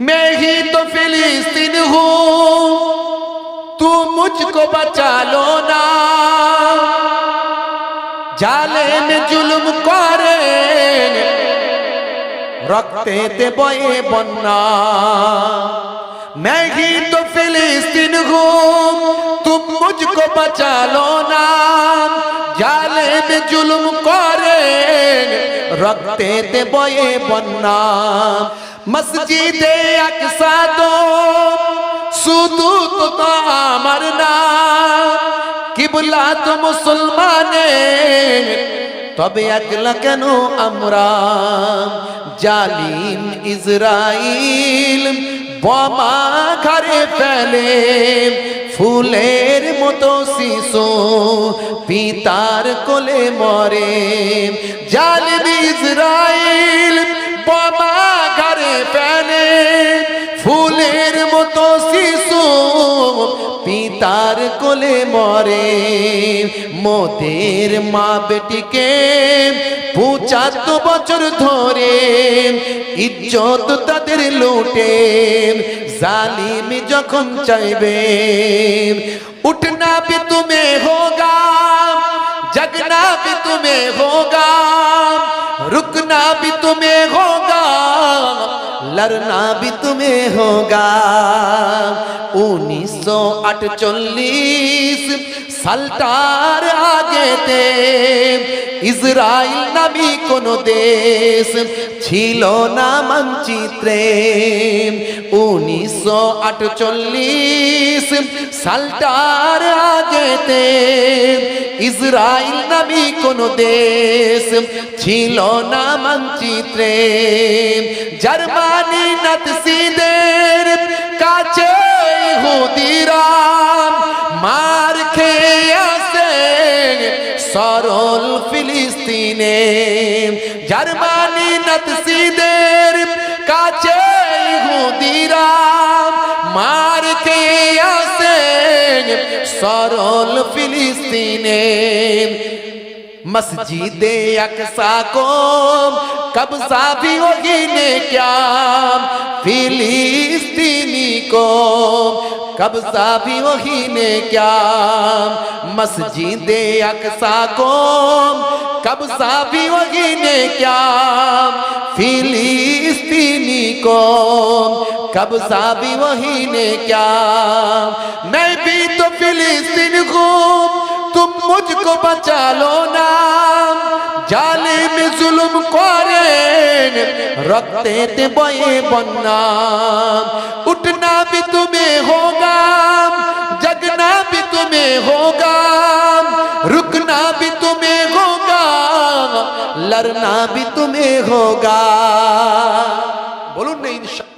मैं ही तो फिलिस्तीन हूँ। तू मुझको बचा लो ना। जाले में जुल्म करे, रखते ते बोए बन्ना। मैं ही तो फिलिस्तीन हूँ। तुम मुझको बचा लो ना। जाले में जुल्म करे, रखते ते बोए बन्ना। মসজিদে আকসা তো, শুধু তো আমার না, কিবলা তো মুসলমানের তবে একলা কেন আমরা? জালিম ইসরাইল বোমা ঘরে ফেলে, ফুলের মতো শিশু পিতার কোলে মরে। জালিম ইসরাইল যত শিশু পিতার কোলে মরে। মোদের মা বেটিকে পঁচাত্ত বছর ধরে ইজ্জত তাদের লুটে। জালিম যখন চাইবে উঠনা পে তুমি হোগা জগনা পে তুমি হোগা রুকনা পে তুমি लड़ना भी तुम्हें होगा উনিশ আটচল্লিশ সালটার আগেতে ইসরায়েল নামি কোন দেশ ছিল না মানচিত্রে উনিশশো আটচল্লিশ সালটার আগেতে ইসরায়েল নামি কোন দেশ ছিল না মানচিত্রে। জার্মানি নাতসিদের কাছে ইহুদিরা মার খেয়ে আসে সরল ফিলিস্তিনে। জার্মানি নাতসিদের কাছে সরল ফিলিস্তিনে मस्जिद अक्सा को कब्जा भी वही ने क्या फिलिस्तीनी को कब्जा भी वही ने क्या मस्जिद अक्सा को कब्जा भी वही ने क्या फिलिस्तीनी को कब्जा भी वही ने क्या मैं भी तो फिलिस्तीन हूँ तुम मुझको बचा लो ना জালিম জুলুম করেন রক্তেতে বয়ে বন্যা উঠনা भी तुम्हें होगा जगना भी तुम्हें होगा रुकना भी तुम्हें होगा लड़ना भी तुम्हें होगा বলুন না ইনশা